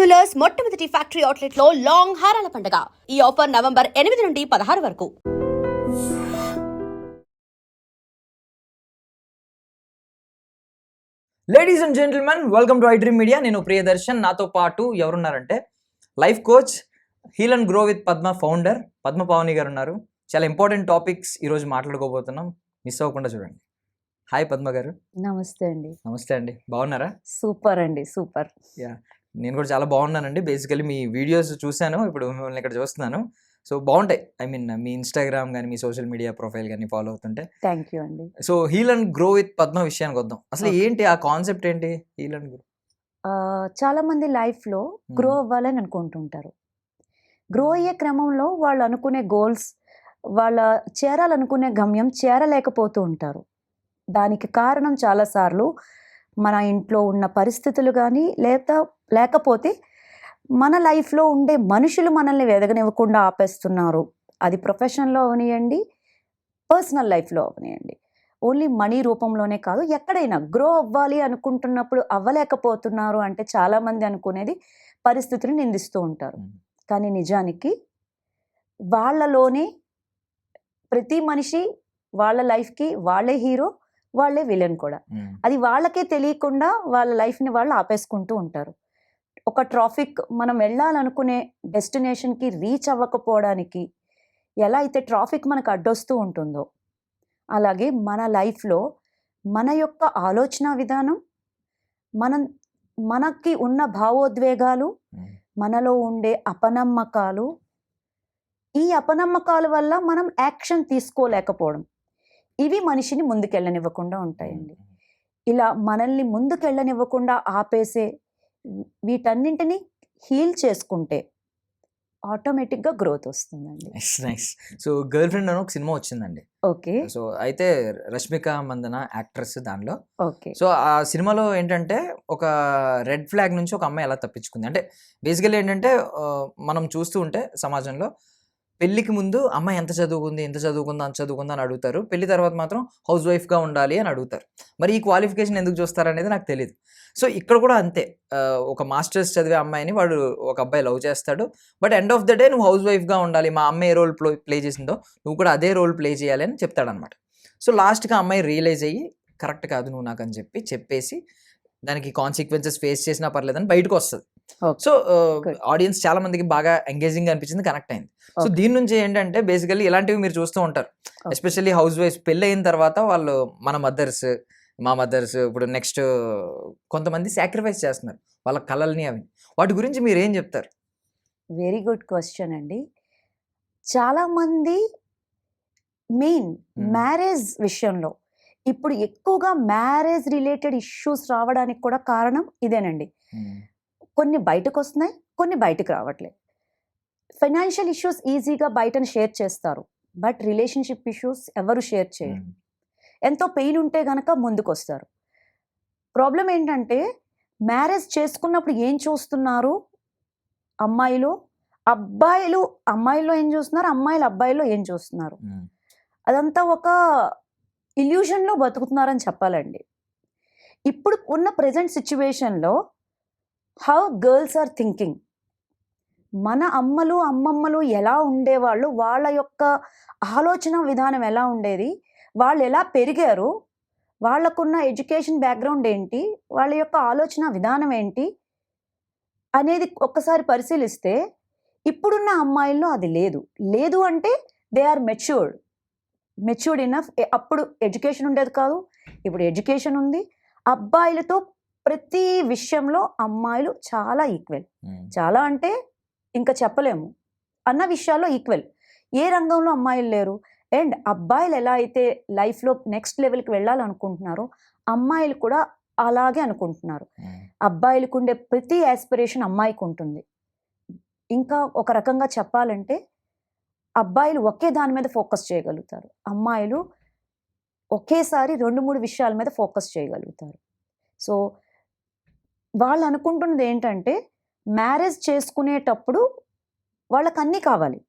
Jewellers మొట్టమొదటి factory అవుట్లెట్లో long హారాల పండుగ. ఈ ఆఫర్ నవంబర్ ఎనిమిది నుండి పదహారు వరకు. Ladies and gentlemen welcome to iDream media నేను ప్రియదర్శన్. నాతో పాటు ఎవరున్నారంటే life coach heal and grow with Padma founder Padma Pavani garu ఉన్నారు. చాలా ఇంపార్టెంట్ టాపిక్స్ ఈరోజు మాట్లాడుకోబోతున్నాం. మిస్ అవ్వకుండా చూడండి. హాయ్ పద్మ గారు. నమస్తే అండి. నమస్తే అండి. బాగున్నారా? సూపర్ అండి సూపర్. నేను కూడా చాలా బాగున్నానండి. బేసికలీ మీ వీడియోస్ చూశాను. ఇప్పుడు మిమ్మల్ని ఇక్కడ చూస్తున్నాను. సో బాగుంటాయి. ఐ మీన్ మీ ఇన్స్టాగ్రామ్ కానీ మీ సోషల్ మీడియా ప్రొఫైల్ కానీ ఫాలో అవుతుంటే. థ్యాంక్ యూ అండి. So heal and grow with Padma విషయానికి వద్దాం. అసలు. ఏంటి ఆ కాన్సెప్ట్ ఏంటి? హీల్ అండ్ గ్రో చాలా మంది లైఫ్లో గ్రో అవ్వాలని అనుకుంటుంటారు. గ్రో అయ్యే క్రమంలో వాళ్ళు అనుకునే గోల్స్ వాళ్ళ చేరాలనుకునే గమ్యం చేరలేకపోతూ ఉంటారు. దానికి కారణం చాలాసార్లు మన ఇంట్లో ఉన్న పరిస్థితులు కానీ లేక లేకపోతే మన లైఫ్లో ఉండే మనుషులు మనల్ని వెదగనివ్వకుండా ఆపేస్తున్నారు. అది ప్రొఫెషన్లో అవనియండి పర్సనల్ లైఫ్లో అవనియండి. ఓన్లీ మనీ రూపంలోనే కాదు ఎక్కడైనా గ్రో అవ్వాలి అనుకుంటున్నప్పుడు అవ్వలేకపోతున్నారు అంటే చాలామంది అనుకునేది పరిస్థితులు నిందిస్తూ ఉంటారు. కానీ నిజానికి వాళ్ళలోనే ప్రతి మనిషి వాళ్ళ లైఫ్కి వాళ్ళే హీరో వాళ్ళే విలన్ కూడా. అది వాళ్ళకే తెలియకుండా వాళ్ళ లైఫ్ని వాళ్ళు ఆపేసుకుంటూ ఉంటారు. ఒక ట్రాఫిక్ మనం వెళ్ళాలనుకునే డెస్టినేషన్కి రీచ్ అవ్వకపోవడానికి ఎలా అయితే ట్రాఫిక్ మనకు అడ్డొస్తూ ఉంటుందో అలాగే మన లైఫ్లో మన యొక్క ఆలోచన విధానం మనం మనకి ఉన్న భావోద్వేగాలు మనలో ఉండే అపనమ్మకాలు ఈ అపనమ్మకాల వల్ల మనం యాక్షన్ తీసుకోలేకపోవడం. ఇవి మనిషిని ముందుకెళ్ళనివ్వకుండా ఉంటాయండి. ఇలా మనల్ని ముందుకెళ్ళనివ్వకుండా ఆపేసే వీటన్నింటినీ హీల్ చేసుకుంటే ఆటోమేటిక్గా గ్రోత్ వస్తుందండి. Nice nice. So girlfriend అని ఒక సినిమా వచ్చిందండి. ఓకే. సో అయితే రష్మిక మందన యాక్ట్రెస్ దానిలో. ఓకే. సో ఆ సినిమాలో ఏంటంటే ఒక రెడ్ ఫ్లాగ్ నుంచి ఒక అమ్మాయి ఎలా తప్పించుకుంది. అంటే బేసికల్లీ ఏంటంటే మనం చూస్తూ ఉంటే సమాజంలో పెళ్ళికి ముందు అమ్మాయి ఎంత చదువుకుంది ఎంత చదువుకుందా అంత చదువుకుందా అని అడుగుతారు. పెళ్ళి తర్వాత మాత్రం హౌస్ వైఫ్గా ఉండాలి అని అడుగుతారు. మరి ఈ క్వాలిఫికేషన్ ఎందుకు చూస్తారు అనేది నాకు తెలియదు సో ఇక్కడ కూడా అంతే. ఒక మాస్టర్స్ చదివే అమ్మాయిని వాడు ఒక అబ్బాయి లవ్ చేస్తాడు. But end of the day నువ్వు హౌస్ వైఫ్గా ఉండాలి. మా అమ్మాయి ఏ రోల్ ప్లే ప్లే చేసిందో నువ్వు కూడా అదే రోల్ ప్లే చేయాలి అని చెప్తాడనమాట. సో లాస్ట్గా అమ్మాయి రియలైజ్ అయ్యి కరెక్ట్ కాదు నువ్వు నాకు అని చెప్పి చెప్పేసి దానికి కాన్సిక్వెన్సెస్ ఫేస్ చేసినా పర్లేదని బయటకు వస్తుంది. సో. ఆడియన్స్ చాలా మందికి బాగా ఎంగేజింగ్ అనిపించింది కనెక్ట్ అయింది సో. దీని నుంచి ఏంటంటే బేసికల్లీ ఇలాంటివి మీరు చూస్తూ ఉంటారు. ఎస్పెషల్లీ హౌస్ వైఫ్ పెళ్ళి అయిన తర్వాత వాళ్ళు మన మదర్స్ మా మదర్స్ ఇప్పుడు నెక్స్ట్ కొంతమంది సాక్రిఫైస్ చేస్తున్నారు వాళ్ళ కళల్ని అవి వాటి గురించి మీరు ఏం చెప్తారు వెరీ గుడ్ క్వశ్చన్ అండి చాలామంది మెయిన్. మ్యారేజ్ విషయంలో ఇప్పుడు ఎక్కువగా మ్యారేజ్ రిలేటెడ్ ఇష్యూస్ రావడానికి కూడా కారణం ఇదేనండి కొన్ని బయటకు వస్తున్నాయి కొన్ని బయటకు రావట్లేదు. ఫైనాన్షియల్ ఇష్యూస్ ఈజీగా బయటను షేర్ చేస్తారు బట్ రిలేషన్షిప్ ఇష్యూస్ ఎవరు షేర్ చేయరు. ఎంతో పెయిన్ ఉంటే గనక ముందుకు వస్తారు ప్రాబ్లం ఏంటంటే మ్యారేజ్ చేసుకున్నప్పుడు ఏం చూస్తున్నారు? అమ్మాయిలు అబ్బాయిలు అమ్మాయిలో ఏం చూస్తున్నారు? అమ్మాయిలు అబ్బాయిలో ఏం చూస్తున్నారు? అదంతా ఒక ఇల్యూషన్లో బతుకుతున్నారని చెప్పాలండి. ఇప్పుడు ఉన్న ప్రజెంట్ సిచ్యువేషన్లో హౌ గర్ల్స్ ఆర్ థింకింగ్ మన అమ్మలు అమ్మమ్మలు ఎలా ఉండేవాళ్ళు? వాళ్ళ యొక్క ఆలోచన విధానం ఎలా ఉండేది? వాళ్ళు ఎలా పెరిగారు? వాళ్ళకున్న ఎడ్యుకేషన్ బ్యాక్గ్రౌండ్ ఏంటి? వాళ్ళ యొక్క ఆలోచన విధానం ఏంటి? అనేది ఒక్కసారి పరిశీలిస్తే ఇప్పుడున్న అమ్మాయిల్లో అది లేదు. లేదు అంటే they are matured matured enough అప్పుడు ఎడ్యుకేషన్ ఉండేది కాదు. ఇప్పుడు ఎడ్యుకేషన్ ఉంది. అబ్బాయిలతో ప్రతి విషయంలో అమ్మాయిలు చాలా ఈక్వల్. చాలా అంటే ఇంకా చెప్పలేము. అన్న విషయాల్లో ఈక్వల్. ఏ రంగంలో అమ్మాయిలు లేరు? అండ్ అబ్బాయిలు ఎలా అయితే లైఫ్లో నెక్స్ట్ లెవెల్కి వెళ్ళాలనుకుంటున్నారో అమ్మాయిలు కూడా అలాగే అనుకుంటున్నారు. అబ్బాయిలకు ఉండే ప్రతి ఆస్పిరేషన్ అమ్మాయికి ఉంటుంది ఇంకా ఒక రకంగా చెప్పాలంటే అబ్బాయిలు ఒకే దాని మీద ఫోకస్ చేయగలుగుతారు. అమ్మాయిలు ఒకేసారి రెండు మూడు విషయాల మీద ఫోకస్ చేయగలుగుతారు. సో వాళ్ళు అనుకుంటున్నది ఏంటంటే మ్యారేజ్ చేసుకునేటప్పుడు వాళ్ళకి అన్నీ కావాలి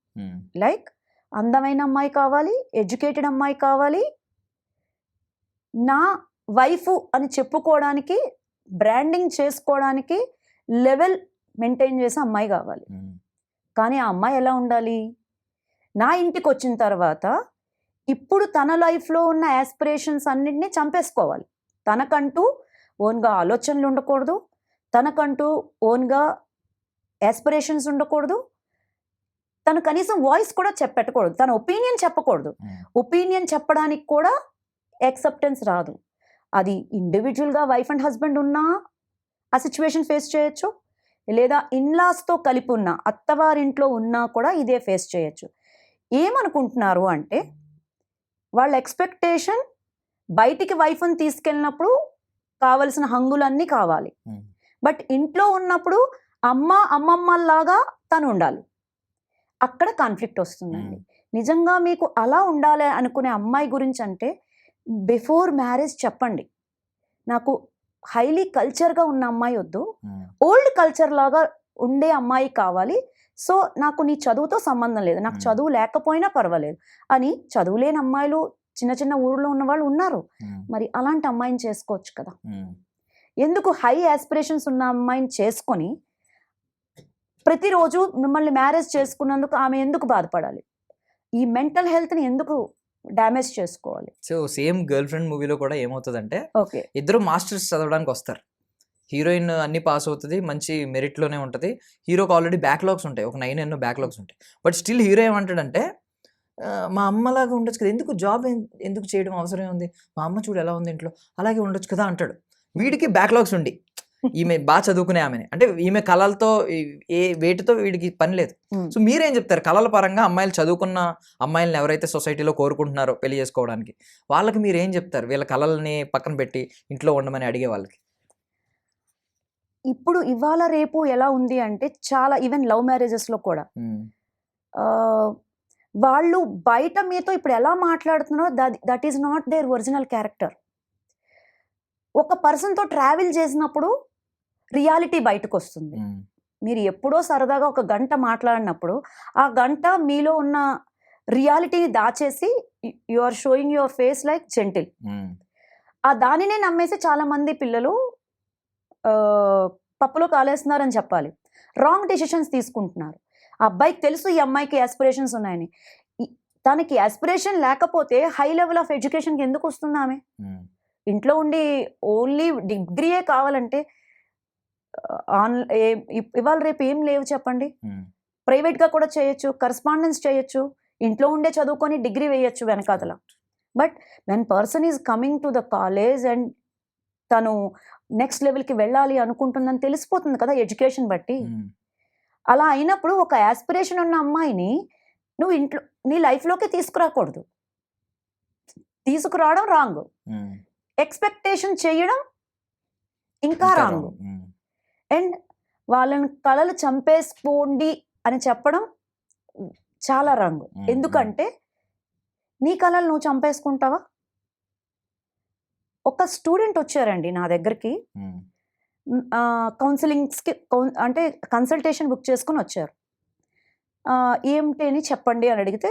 లైక్ అందమైన అమ్మాయి కావాలి ఎడ్యుకేటెడ్ అమ్మాయి కావాలి. నా వైఫ్ అని చెప్పుకోవడానికి బ్రాండింగ్ చేసుకోవడానికి లెవెల్ మెయింటైన్ చేసే అమ్మాయి కావాలి. కానీ ఆ అమ్మాయి ఎలా ఉండాలి? నా ఇంటికి వచ్చిన తర్వాత ఇప్పుడు తన లైఫ్లో ఉన్న యాస్పిరేషన్స్ అన్నింటినీ చంపేసుకోవాలి. తనకంటూ ఓన్గా ఆలోచనలు ఉండకూడదు. తనకంటూ ఓన్గా యాస్పిరేషన్స్ ఉండకూడదు. తను కనీసం వాయిస్ కూడా చెప్పెట్టకూడదు. తన ఒపీనియన్ చెప్పకూడదు. ఒపీనియన్ చెప్పడానికి కూడా యాక్సెప్టెన్స్ రాదు. అది ఇండివిజువల్గా వైఫ్ అండ్ హస్బెండ్ ఉన్నా ఆ సిచ్యువేషన్ ఫేస్ చేయొచ్చు. లేదా ఇన్లాస్తో కలిపి ఉన్న అత్తవారింట్లో ఉన్నా కూడా ఇదే ఫేస్ చేయొచ్చు. ఏమనుకుంటున్నారు అంటే వాళ్ళ ఎక్స్పెక్టేషన్ బయటికి వైఫ్ని తీసుకెళ్ళినప్పుడు కావలసిన హంగులన్నీ కావాలి. ఉమ్, బట్ ఇంట్లో ఉన్నప్పుడు అమ్మ అమ్మమ్మలాగా తను ఉండాలి. అక్కడ కాన్ఫ్లిక్ట్ వస్తుందండి. నిజంగా మీకు అలా ఉండాలి అనుకునే అమ్మాయి గురించి అంటే బిఫోర్ మ్యారేజ్ చెప్పండి. నాకు హైలీ కల్చర్గా ఉన్న అమ్మాయి వద్దు. ఓల్డ్ కల్చర్ లాగా ఉండే అమ్మాయి కావాలి. సో నాకు నీ చదువుతో సంబంధం లేదు. నాకు. చదువు లేకపోయినా పర్వాలేదు అని చదువు లేని అమ్మాయిలు చిన్న చిన్న ఊర్లో ఉన్న వాళ్ళు ఉన్నారు మరి అలాంటి అమ్మాయిని చేసుకోవచ్చు కదా. ఎందుకు హై ఆస్పిరేషన్స్ ఉన్న అమ్మాయిని చేసుకొని ప్రతిరోజు మిమ్మల్ని మ్యారేజ్ చేసుకున్నందుకు ఆమె ఎందుకు బాధపడాలి? ఈ మెంటల్ హెల్త్ని ఎందుకు డ్యామేజ్ చేసుకోవాలి? సో సేమ్ గర్ల్ ఫ్రెండ్ మూవీలో కూడా ఏమవుతుందంటే ఓకే. ఇద్దరు మాస్టర్స్ చదవడానికి వస్తారు. హీరోయిన్ అన్ని పాస్ అవుతుంది మంచి మెరిట్లోనే ఉంటుంది. హీరోకి ఆల్రెడీ బ్యాక్లాగ్స్ ఉంటాయి. ఒక నైన్ ఎన్నో బ్యాక్లాగ్స్ ఉంటాయి. బట్ స్టిల్ హీరో ఏమంటాడంటే "ఆ, మా అమ్మలాగా ఉండొచ్చు కదా ఎందుకు జాబ్ ఎందుకు చేయడం అవసరం ఉంది? మా అమ్మ చూడు ఎలా ఉంది ఇంట్లో అలాగే ఉండొచ్చు కదా అంటాడు. వీడికి బ్యాక్లాగ్స్ ఉండి. ఈమె బాగా చదువుకునే ఆమెని. అంటే ఈమె కళలతో ఏ వేటితో వీడికి పని లేదు. సో మీరేం చెప్తారు? కళల పరంగా అమ్మాయిలు చదువుకున్న అమ్మాయిలను ఎవరైతే సొసైటీలో కోరుకుంటున్నారో పెళ్ళి చేసుకోవడానికి వాళ్ళకి మీరు ఏం చెప్తారు? వీళ్ళ కళల్ని పక్కన పెట్టి ఇంట్లో ఉండమని అడిగే వాళ్ళకి. ఇప్పుడు ఇవాళ రేపు ఎలా ఉంది అంటే చాలా ఈవెన్ లవ్ మ్యారేజెస్లో కూడా. వాళ్ళు బయట మీతో ఇప్పుడు ఎలా మాట్లాడుతున్నారో that is not there original character ఒక పర్సన్తో ట్రావెల్ చేసినప్పుడు రియాలిటీ బయటకు వస్తుంది మీరు ఎప్పుడో సరదాగా ఒక గంట మాట్లాడినప్పుడు ఆ గంట మీలో ఉన్న రియాలిటీని దాచేసి you are showing your face like gentle. ఆ దానినే నమ్మేసి చాలా మంది పిల్లలు పప్పులో కాలేస్తున్నారని చెప్పాలి. రాంగ్ డెసిషన్స్ తీసుకుంటున్నారు. ఆ అబ్బాయికి తెలుసు ఈ అమ్మాయికి ఆస్పిరేషన్స్ ఉన్నాయని. తనకి ఆస్పిరేషన్ లేకపోతే హై లెవెల్ ఆఫ్ ఎడ్యుకేషన్కి ఎందుకు వస్తుంది ఆమె? ఇంట్లో ఉండి ఓన్లీ డిగ్రీయే కావాలంటే ఆన్ ఇవాళ రేపు ఏం లేవు చెప్పండి. ప్రైవేట్గా కూడా చేయొచ్చు కరస్పాండెన్స్ చేయొచ్చు ఇంట్లో ఉండే చదువుకొని డిగ్రీ వేయొచ్చు వెనకాతల. But when person is coming to the college and తను నెక్స్ట్ లెవెల్కి వెళ్ళాలి అనుకుంటుందని తెలిసిపోతుంది కదా ఎడ్యుకేషన్ బట్టి. అలా అయినప్పుడు ఒక యాస్పిరేషన్ ఉన్న అమ్మాయిని నువ్వు ఇంట్లో నీ లైఫ్లోకి తీసుకురాకూడదు. తీసుకురావడం రాంగ్. ఎక్స్పెక్టేషన్ చేయడం ఇంకా రాంగ్. అండ్ వాళ్ళని కళలు చంపేసుకోండి అని చెప్పడం చాలా రాంగ్. ఎందుకంటే నీ కళలు నువ్వు చంపేసుకుంటావా? ఒక స్టూడెంట్ వచ్చారండి నా దగ్గరికి. కౌన్సిలింగ్స్కి అంటే కన్సల్టేషన్ బుక్ చేసుకుని వచ్చారు. ఏమిటి అని చెప్పండి అని అడిగితే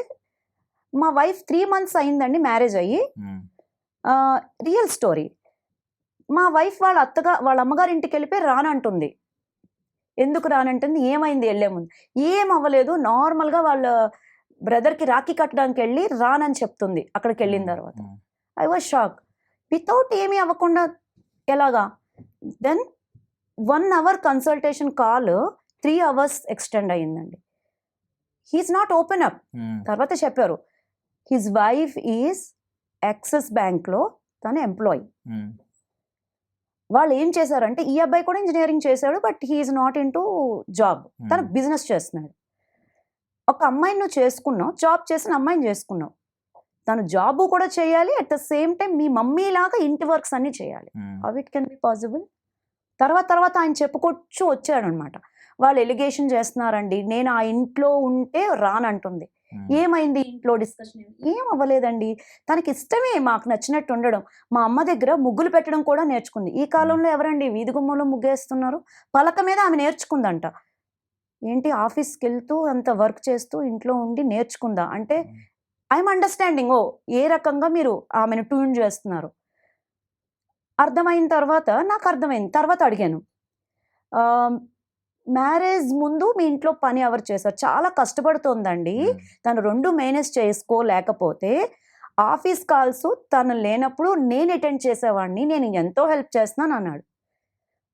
మా వైఫ్ త్రీ మంత్స్ అయిందండి మ్యారేజ్ అయ్యి. రియల్ స్టోరీ మా వైఫ్ వాళ్ళ అత్తగా వాళ్ళ అమ్మగారి ఇంటికి వెళ్ళిపోయి రానంటుంది. ఎందుకు రానంటుంది? ఏమైంది వెళ్ళే ముందు? ఏం అవ్వలేదు నార్మల్గా వాళ్ళ బ్రదర్కి రాఖీ కట్టడానికి వెళ్ళి రానని చెప్తుంది అక్కడికి వెళ్ళిన తర్వాత. ఐ వాజ్ షాక్ వితౌట్ ఏమీ అవ్వకుండా ఎలాగా? Then one hour consultation call three hours extend అయ్యిందండి. హీఈస్ నాట్ ఓపెన్ అప్ తర్వాత చెప్పారు. హిజ్ వైఫ్ ఈజ్ యాక్సిస్ బ్యాంక్లో తను ఎంప్లాయీ ఉమ్, వాళ్ళు ఏం చేశారంటే ఈ అబ్బాయి కూడా ఇంజనీరింగ్ చేశాడు but he's not into job తను బిజినెస్ చేస్తున్నాడు. ఒక అమ్మాయిని నువ్వు చేసుకున్నావు జాబ్ చేసిన అమ్మాయిని చేసుకున్నావు. తను జాబ్ కూడా చేయాలి అట్ ద సేమ్ టైం మీ మమ్మీ లాగా ఇంటి వర్క్స్ అన్నీ చేయాలి. How it can be possible తర్వాత తర్వాత ఆయన చెప్పుకొచ్చు వచ్చాడు అనమాట వాళ్ళు ఎలిగేషన్ చేస్తున్నారండి నేను ఆ ఇంట్లో ఉంటే రానంటుంది. ఏమైంది ఇంట్లో డిస్కషన్ ఏం? అవ్వలేదండి. తనకి ఇష్టమే మాకు నచ్చినట్టు ఉండడం. మా అమ్మ దగ్గర ముగ్గులు పెట్టడం కూడా నేర్చుకుంది. ఈ కాలంలో ఎవరండి వీధి గుమ్మంలో ముగ్గేస్తున్నారు? పలక మీద ఆమె నేర్చుకుందంట. ఏంటి ఆఫీస్కి వెళ్తూ అంత వర్క్ చేస్తూ ఇంట్లో ఉండి నేర్చుకుందా? అంటే ఐఎమ్ అండర్స్టాండింగ్. ఓ ఏ రకంగా మీరు ఆమెను ట్యూన్ చేస్తున్నారు? అర్థమైన తర్వాత నాకు అర్థమైంది. తర్వాత అడిగాను. మ్యారేజ్ ముందు మీ ఇంట్లో పని ఎవరు చేశారు? చాలా కష్టపడుతోందండి. తను రెండు మేనేజ్ చేసుకోలేకపోతే ఆఫీస్ కాల్స్ తను లేనప్పుడు నేను అటెండ్ చేసేవాడిని నేను ఎంతో హెల్ప్ చేస్తున్నాను అన్నాడు.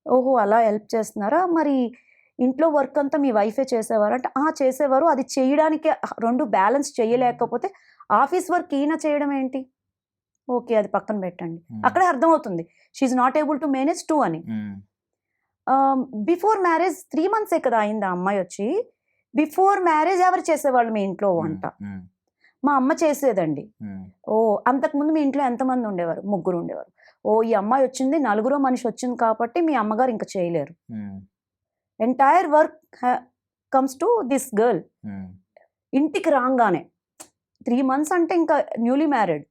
ఓహో అలా హెల్ప్ చేస్తున్నారా? మరి ఇంట్లో వర్క్ అంతా మీ వైఫే చేసేవారు? అంటే ఆ చేసేవారు. అది చేయడానికి రెండు బ్యాలెన్స్ చేయలేకపోతే ఆఫీస్ వర్క్ ఈయన చేయడం ఏంటి? ఓకే అది పక్కన పెట్టండి. అక్కడే అర్థమవుతుంది. She's not able to manage too అని. బిఫోర్ మ్యారేజ్ త్రీ మంత్సే కదా అయింది ఆ అమ్మాయి వచ్చి. బిఫోర్ మ్యారేజ్ ఎవరు చేసేవాళ్ళు మీ ఇంట్లో? వంట. మా అమ్మ చేసేదండి. ఓ అంతకుముందు మీ ఇంట్లో ఎంతమంది ఉండేవారు? ముగ్గురు ఉండేవారు. ఓ ఈ అమ్మాయి వచ్చింది నలుగురో మనిషి వచ్చింది కాబట్టి మీ అమ్మగారు ఇంకా చేయలేరు. Entire work comes to this girl ఇంటికి రాగానే. త్రీ మంత్స్ అంటే ఇంకా న్యూలీ మ్యారీడ్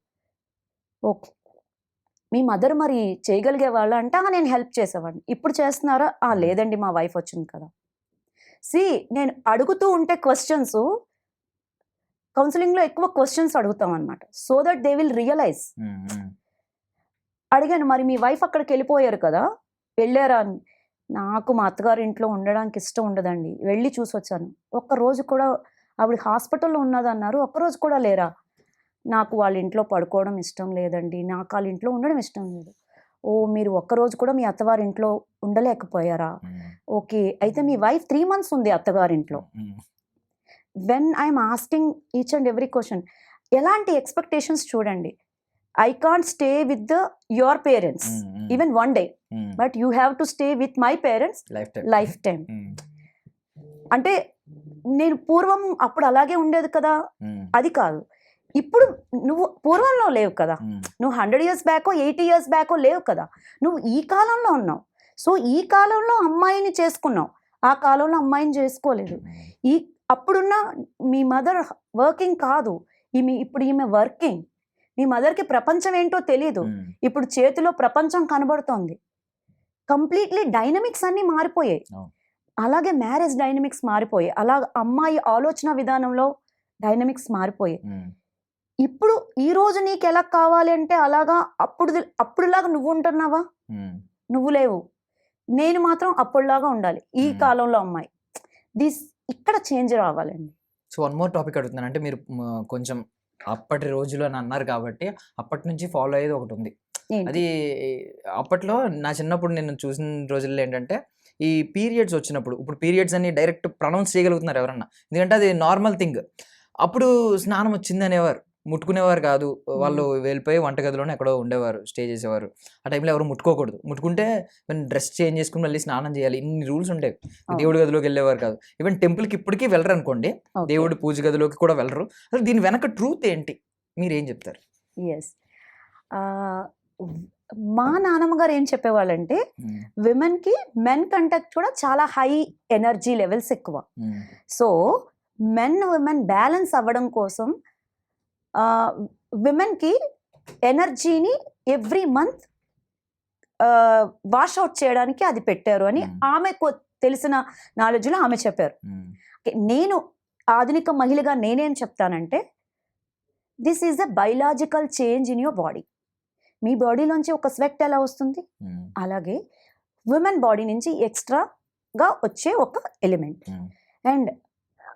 ఓకే మీ మదర్ మరి చేయగలిగే వాళ్ళ అంటే "ఆ, నేను హెల్ప్ చేసేవాడిని. ఇప్పుడు చేస్తున్నారా? "ఆ, లేదండి మా వైఫ్ వచ్చింది కదా. సి నేను అడుగుతూ ఉంటే క్వశ్చన్స్ కౌన్సిలింగ్లో ఎక్కువ క్వశ్చన్స్ అడుగుతాం అనమాట so that they will realize. అడిగాను మరి మీ వైఫ్ అక్కడికి వెళ్ళిపోయారు కదా? వెళ్ళారా అని. నాకు మా అత్తగారి ఇంట్లో ఉండడానికి ఇష్టం ఉండదండి. వెళ్ళి చూసి వచ్చాను ఒక్క రోజు కూడా ఆవిడ హాస్పిటల్లో ఉన్నదన్నారు. ఒక్కరోజు కూడా లేరా? నాకు వాళ్ళ ఇంట్లో పడుకోవడం ఇష్టం లేదండి. నాకు వాళ్ళ ఇంట్లో ఉండడం ఇష్టం లేదు. ఓ మీరు ఒక్కరోజు కూడా మీ అత్తవారి ఇంట్లో ఉండలేకపోయారా? ఓకే. అయితే మీ వైఫ్ త్రీ మంత్స్ ఉంది అత్తగారింట్లో when I'm asking each and every question ఎలాంటి ఎక్స్పెక్టేషన్స్ చూడండి. I can't stay with the your parents even one day but you have to stay with my parents life time అంటే నేను పూర్వం అప్పుడు అలాగే ఉండేది కదా? అది కాదు. ఇప్పుడు నువ్వు పూర్వంలో లేవు కదా. నువ్వు హండ్రెడ్ ఇయర్స్ బ్యాకో ఎయిటీ ఇయర్స్ బ్యాకో లేవు కదా. నువ్వు ఈ కాలంలో ఉన్నావు. సో ఈ కాలంలో అమ్మాయిని చేసుకున్నావు. ఆ కాలంలో అమ్మాయిని చేసుకోలేదు. ఈ అప్పుడున్న మీ మదర్ వర్కింగ్ కాదు. ఈమె ఇప్పుడు ఈమె వర్కింగ్. మీ మదర్కి ప్రపంచం ఏంటో తెలియదు ఇప్పుడు చేతిలో ప్రపంచం కనబడుతోంది. కంప్లీట్లీ డైనమిక్స్ అన్నీ మారిపోయాయి. అలాగే మ్యారేజ్ డైనమిక్స్ మారిపోయాయి. అలా అమ్మాయి ఆలోచన విధానంలో డైనమిక్స్ మారిపోయాయి. ఇప్పుడు ఈ రోజు నీకు ఎలా కావాలి అంటే అలాగా అప్పుడు అప్పుడులాగా నువ్వు ఉంటున్నావా? నువ్వు లేవు. నేను మాత్రం అప్పుడులాగా ఉండాలి. ఈ. కాలంలో అమ్మాయి. దిస్ ఇక్కడ చేంజ్ రావాలండి. సో వన్ మోర్ టాపిక్ అడుగుతున్నాను. అంటే మీరు కొంచెం అప్పటి రోజులు అని అన్నారు కాబట్టి అప్పటి నుంచి ఫాలో అయ్యేది ఒకటి ఉంది? అది అప్పట్లో నా చిన్నప్పుడు నేను చూసిన రోజుల్లో ఏంటంటే ఈ పీరియడ్స్ వచ్చినప్పుడు ఇప్పుడు పీరియడ్స్ అని డైరెక్ట్ ప్రొనౌన్స్ చేయగలుగుతున్నారు ఎవరన్నా. ఎందుకంటే అది నార్మల్ థింగ్. అప్పుడు స్నానం వచ్చింది అనేవారు. ముట్టుకునేవారు కాదు. వాళ్ళు వెళ్ళిపోయి వంటగదిలోనే ఎక్కడో ఉండేవారు స్టే చేసేవారు. ఆ టైంలో ఎవరు ముట్టుకోకూడదు. ముట్టుకుంటే డ్రెస్ చేంజ్ చేసుకుని మళ్ళీ స్నానం చేయాలి. ఇన్ని రూల్స్ ఉంటాయి అవును. దేవుడి గదిలోకి వెళ్ళేవారు కాదు. ఈవెన్ టెంపుల్కి ఇప్పటికీ వెళ్ళరు అనుకోండి. దేవుడి పూజ గదిలోకి కూడా వెళ్ళరు. అసలు దీని వెనక ట్రూత్ ఏంటి? మీరు ఏం చెప్తారు ఎస్ మా నాన్నమ్మ గారు ఏం చెప్పేవాళ్ళంటే విమెన్కి మెన్ కంటే కూడా చాలా హై ఎనర్జీ లెవెల్స్ ఎక్కువ. సో మెన్ విమెన్ బ్యాలెన్స్ అవ్వడం కోసం విమెన్కి ఎనర్జీని ఎవ్రీ మంత్ వాష్ అవుట్ చేయడానికి అది పెట్టారు అని Hmm. ఆమెకు తెలిసిన నాలెడ్జ్లో ఆమె చెప్పారు. Okay, నేను ఆధునిక మహిళగా నేనేం చెప్తానంటే this is a biological change in your body మీ బాడీలోంచి ఒక స్వెట్ ఎలా వస్తుంది? అలాగే ఉమెన్ బాడీ నుంచి ఎక్స్ట్రాగా వచ్చే ఒక ఎలిమెంట్ అండ్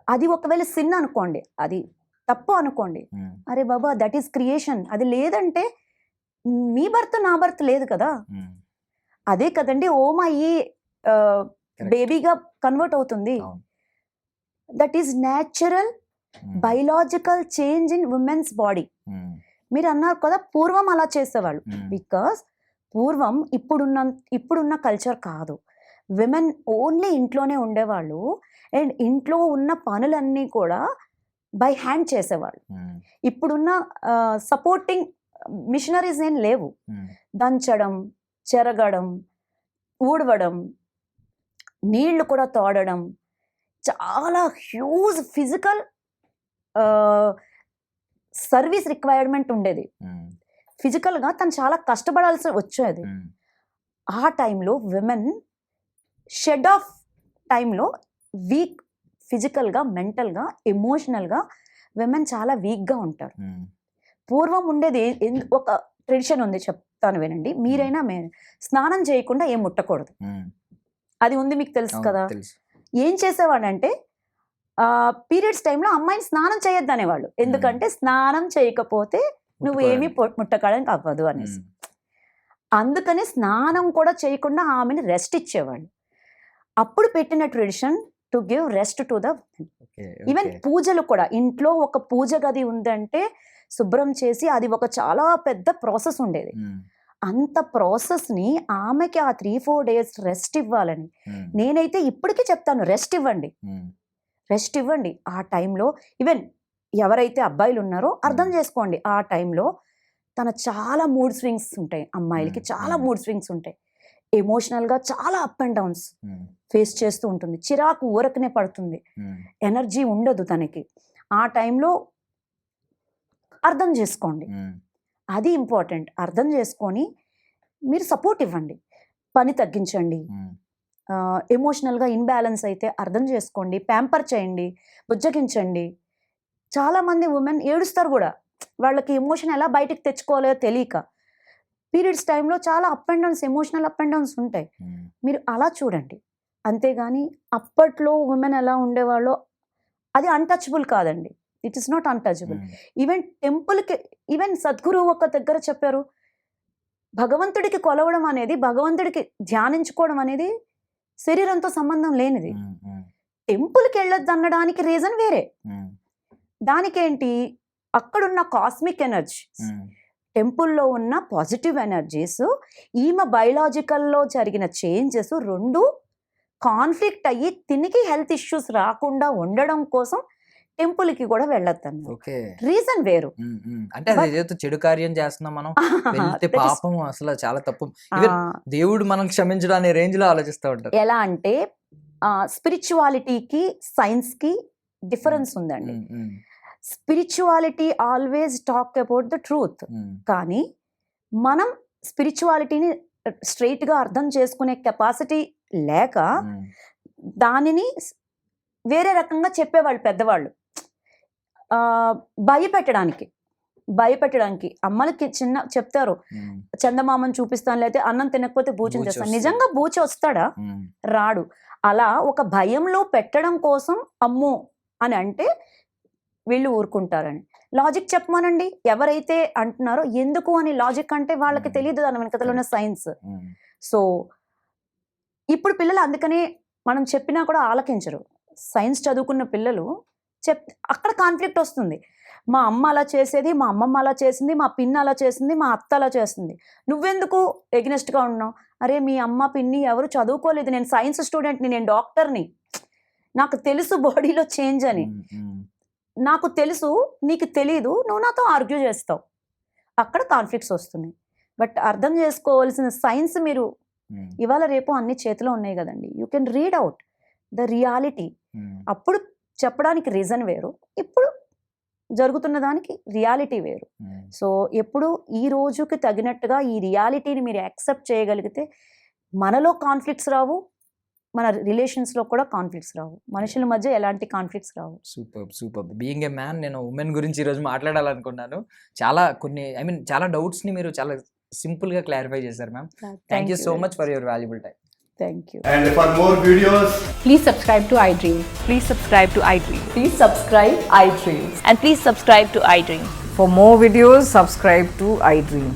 అది ఒకవేళ సిన్ అనుకోండి అది తప్పు అనుకోండి. అరే బాబా దట్ ఈస్ క్రియేషన్ అది లేదంటే మీ భర్త నా భర్త లేదు కదా. అదే కదండి ఓమ్ అయ్యి బేబీగా కన్వర్ట్ అవుతుంది. That is natural biological change in women's body మీరు అన్నారు కదా పూర్వం అలా చేసేవాళ్ళు. బికాస్ పూర్వం ఇప్పుడున్న ఇప్పుడున్న కల్చర్ కాదు. విమెన్ ఓన్లీ ఇంట్లోనే ఉండేవాళ్ళు. అండ్ ఇంట్లో ఉన్న పనులన్నీ కూడా బై హ్యాండ్ చేసేవాళ్ళు. ఇప్పుడున్న సపోర్టింగ్ మిషనరీస్ ఏం లేవు. దంచడం చెరగడం ఊడవడం నీళ్ళు కూడా తోడడం చాలా హ్యూజ్ ఫిజికల్ సర్వీస్ రిక్వైర్మెంట్ ఉండేది. ఫిజికల్గా తను చాలా కష్టపడాల్సి వచ్చేది. ఆ టైంలో విమెన్ షెడ్ ఆఫ్ టైంలో వీక్ ఫిజికల్గా మెంటల్గా ఎమోషనల్గా విమెన్ చాలా వీక్గా ఉంటారు. పూర్వం ఉండేది ఒక ట్రెడిషన్ ఉంది చెప్తాను వినండి. మీరైనా మే స్నానం చేయకుండా ఏం ముట్టకూడదు. అది ఉంది మీకు తెలుసు కదా? ఏం చేసేవాడంటే పీరియడ్స్ టైంలో అమ్మాయిని స్నానం చేయొద్దు అనేవాళ్ళు ఎందుకంటే స్నానం చేయకపోతే నువ్వు ఏమీ ముట్టకడానికి అవ్వదు అనేసి. అందుకనే స్నానం కూడా చేయకుండా ఆమెను రెస్ట్ ఇచ్చేవాళ్ళు. అప్పుడు పెట్టిన tradition to give rest to the even పూజలు కూడా ఇంట్లో ఒక పూజ గది ఉందంటే శుభ్రం చేసి అది ఒక చాలా పెద్ద ప్రాసెస్ ఉండేది. అంత ప్రాసెస్ని ఆమెకి ఆ త్రీ ఫోర్ డేస్ రెస్ట్ ఇవ్వాలని. నేనైతే ఇప్పటికీ చెప్తాను రెస్ట్ ఇవ్వండి. రెస్ట్ ఇవ్వండి. ఆ టైంలో ఈవెన్ ఎవరైతే అబ్బాయిలు ఉన్నారో అర్థం చేసుకోండి. ఆ టైంలో తన చాలా మూడ్ స్వింగ్స్ ఉంటాయి. అమ్మాయిలకి. చాలా. మూడ్ స్వింగ్స్ ఉంటాయి. ఎమోషనల్గా చాలా అప్ అండ్ డౌన్స్ ఫేస్ చేస్తూ ఉంటుంది. చిరాకు ఊరకనే పడుతుంది. ఎనర్జీ ఉండదు తనకి. ఆ టైంలో అర్థం చేసుకోండి. అది ఇంపార్టెంట్ అర్థం చేసుకొని మీరు సపోర్ట్ ఇవ్వండి. పని తగ్గించండి. ఎమోషనల్గా ఇన్బ్యాలెన్స్ అయితే అర్థం చేసుకోండి. ప్యాంపర్ చేయండి. బుజ్జగించండి. చాలామంది ఉమెన్ ఏడుస్తారు కూడా. వాళ్ళకి ఎమోషన్ ఎలా బయటికి తెచ్చుకోవాలో తెలియక. పీరియడ్స్ టైంలో చాలా up and downs emotional up and downs ఉంటాయి. మీరు అలా చూడండి. అంతేగాని అప్పట్లో ఉమెన్ ఎలా ఉండేవాళ్ళో అది అన్టచబుల్ కాదండి. It is not untouchable even టెంపుల్కి ఈవెన్ సద్గురు ఒక దగ్గర చెప్పారు భగవంతుడికి కొలవడం అనేది భగవంతుడికి ధ్యానించుకోవడం అనేది శరీరంతో సంబంధం లేనిది. టెంపుల్కి వెళ్ళొద్దు అనడానికి రీజన్ వేరే. దానికేంటి? అక్కడున్న కాస్మిక్ ఎనర్జీ టెంపుల్లో ఉన్న పాజిటివ్ ఎనర్జీస్ ఈమె బయలాజికల్లో జరిగిన చేంజెస్ రెండు కాన్ఫ్లిక్ట్ అయ్యి తినికి హెల్త్ ఇష్యూస్ రాకుండా ఉండడం కోసం టెంపుల్కి కూడా వెళ్ళొద్దన్నారు ఓకే. రీజన్ వేరు. అంటే చెడు కార్యం చేస్తున్నాం మనం పాపం అసలు చాలా తప్పు. దేవుడు మనం క్షమించడం అనే రేంజ్లో ఆలోచిస్తూ ఉంటారు. ఎలా అంటే స్పిరిచువాలిటీకి సైన్స్కి డిఫరెన్స్ ఉందండి. Spirituality always talk about the truth. Um, కానీ మనం స్పిరిచువాలిటీని స్ట్రైట్గా అర్థం చేసుకునే కెపాసిటీ లేక ఉమ్, దానిని వేరే రకంగా చెప్పేవాళ్ళు పెద్దవాళ్ళు. ఆ, భయపెట్టడానికి భయపెట్టడానికి అమ్మలకి చిన్న చెప్తారు. ఉమ్, చందమామని చూపిస్తాను లేకపోతే అన్నం తినకపోతే భూచం బూచి చేస్తాను. నిజంగా బూచి వస్తాడా? రాడు. అలా ఒక భయంలో పెట్టడం కోసం అమ్మో అని అంటే వీళ్ళు ఊరుకుంటారని. లాజిక్ చెప్పమనండి. ఎవరైతే అంటున్నారో ఎందుకు అని లాజిక్ అంటే వాళ్ళకి. తెలియదు దాని వెనకతలో ఉన్న సైన్స్. సో ఇప్పుడు పిల్లలు అందుకనే మనం చెప్పినా కూడా ఆలకించరు. సైన్స్ చదువుకున్న పిల్లలు చెప్ అక్కడ కాన్ఫ్లిక్ట్ వస్తుంది. మా అమ్మ అలా చేసేది మా అమ్మమ్మ అలా చేసింది మా పిన్ని అలా చేసింది మా అత్త అలా చేస్తుంది. నువ్వెందుకు ఎగ్నెస్ట్గా ఉన్నావు? అరే మీ అమ్మ పిన్ని ఎవరు చదువుకోలేదు. నేను సైన్స్ స్టూడెంట్ని నేను డాక్టర్ని. నాకు తెలుసు బాడీలో చేంజ్ అని. నాకు తెలుసు నీకు తెలీదు నువ్వు నాతో ఆర్గ్యూ చేస్తావు. అక్కడ కాన్ఫ్లిక్ట్స్ వస్తున్నాయి. బట్ అర్థం చేసుకోవాల్సిన సైన్స్ మీరు ఉమ్, ఇవాళ రేపు అన్ని చేతిలో ఉన్నాయి కదండి. You can read out the reality అప్పుడు చెప్పడానికి రీజన్ వేరు. ఇప్పుడు జరుగుతున్న దానికి రియాలిటీ వేరు. సో ఎప్పుడు ఈ రోజుకి తగినట్టుగా ఈ రియాలిటీని మీరు యాక్సెప్ట్ చేయగలిగితే మనలో కాన్ఫ్లిక్ట్స్ రావు మన రిలేషన్స్లో కూడా కాన్ఫ్లిక్ట్స్ రావు. మనుషుల మధ్య ఎలాంటి conflicts Rao. Super super being a man నేను ఉమెన్ గురించి ఈ రోజు మాట్లాడాలనుకున్నాను. చాలా కొన్ని ఐ మీన్ చాలా డౌట్స్ని మీరు చాలా సింపుల్గా క్లారిఫై చేశారు ma'am thank you so much for your valuable time thank you and for more videos please subscribe to iDream please subscribe to iDream please subscribe iDream and please subscribe to iDream for more videos subscribe to iDream